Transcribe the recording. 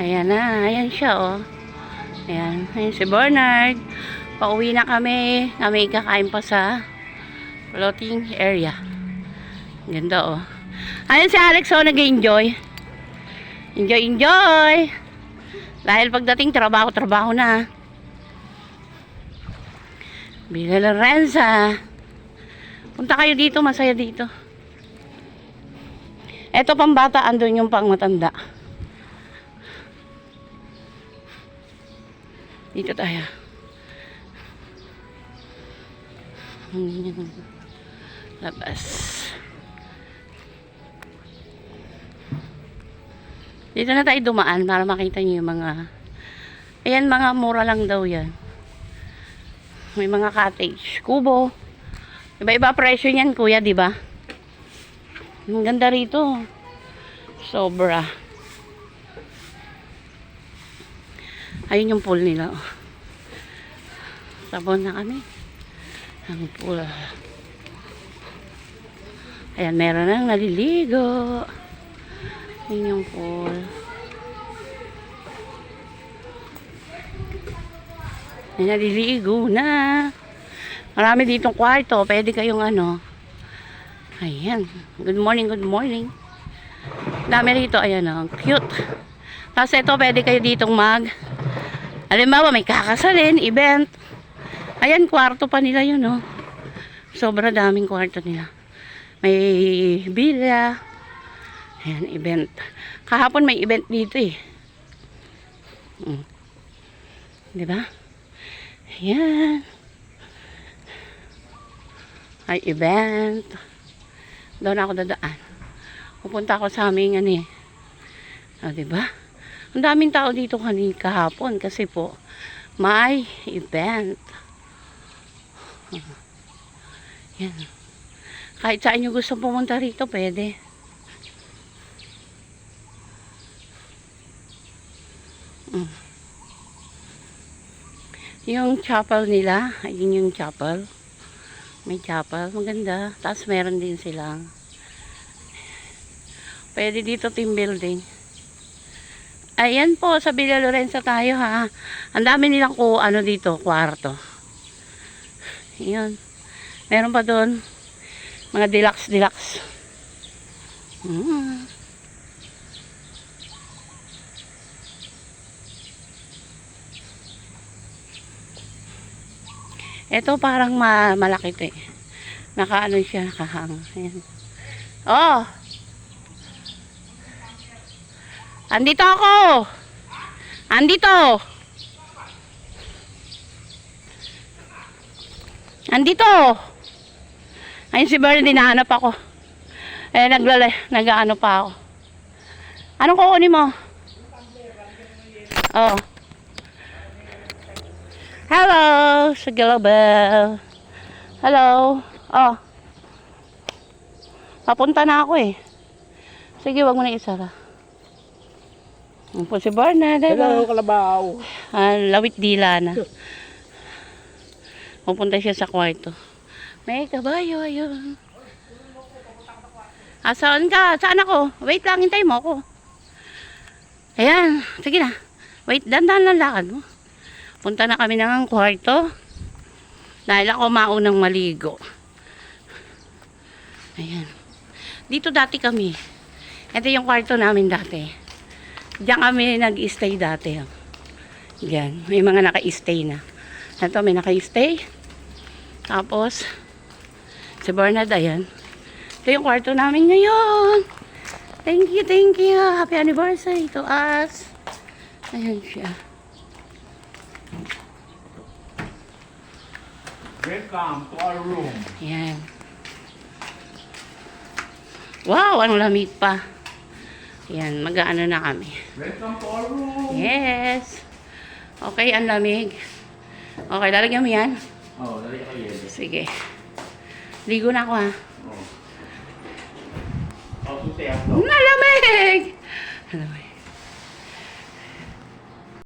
Ayan na, ayan siya oh. Ayan, ayan si Bernard. Pauwi na kami. Kami kakain pa sa floating area. Ganda oh. Ayan si Alex oh, nag-enjoy. Enjoy, enjoy. Dahil pagdating trabaho, trabaho na. Bila Lorenza. Punta kayo dito, masaya dito. Eto pang bata, andun yung pang matanda. Dito tayo. Labas. Dito na tayo dumaan para makita niyo yung mga Ayan, mga mura lang daw yan. May mga cottage. Kubo. Iba-iba presyo niyan, kuya, di ba? Ang ganda rito. Sobra. Ayun yung pool nila. oh. Sabon na kami. Ang pool. Ayan, meron nang naliligo. Yun yung pool. May naliligo na. Marami ditong kwarto. Pwede kayong ano. Ayan. Good morning, good morning. Dami rito. Ayan o. Cute. Tapos ito, pwede kayo ditong mag Halimbawa, may kakasalin, event. Ayan, kwarto pa nila yun, no? Sobra daming kwarto nila. May bila. Ayan, event. Kahapon may event dito, eh. Mm. Di ba? Ayan. Ay, event. Doon ako dadaan. Pupunta ako sa aming, ano eh. Ah, di ba? Ang daming tao dito kanina kahapon kasi po may event. Yan. Kahit saan nyo gusto pumunta rito, pwede. Mm. Yung chapel nila, ayun yung chapel. May chapel, maganda. Tapos meron din silang pwede dito team building. Ayan po, sa Villa Lorenza tayo ha. Ang dami nilang ko, ano dito, kwarto. Ayan. Meron pa doon, mga deluxe, deluxe. Mm. Ito parang ma malaki to eh. Nakaano siya, nakahang. Ayan. Oh! Andito ako! Andito! Andito! Ayun si Bernie, hinahanap ako. Eh, naglala, nag-ano pa ako. Anong kukunin mo? Oh. Hello, Bell. Hello. Oh. Papunta na ako eh. Sige, wag mo na isara. Ang po si Barna, Hello, diba? kalabaw. Ah, lawit dila na. Pupunta siya sa kwarto. May kabayo, ayun. Ah, saan ka? Saan ako? Wait lang, hintay mo ako. Ayan, sige na. Wait, dandan lang lakad mo. Punta na kami ng kwarto. Dahil ako maunang maligo. Ayan. Dito dati kami. Ito yung kwarto namin dati. Diyan kami nag-stay dati. oh. Diyan. May mga naka-stay na. Ito may naka-stay. Tapos, si Bernard, ayan. Ito yung kwarto namin ngayon. Thank you, thank you. Happy anniversary to us. Ayan siya. Welcome to our room. Ayan. Wow, ang lamig pa. Ayan, mag-ano na kami. Welcome to our room. Yes. Okay, ang lamig. Okay, lalagyan mo yan. Oh, dali ka yelo. Sige. Ligo na ako ha. Oh. Oh, suti ako. Malamig! Malamig.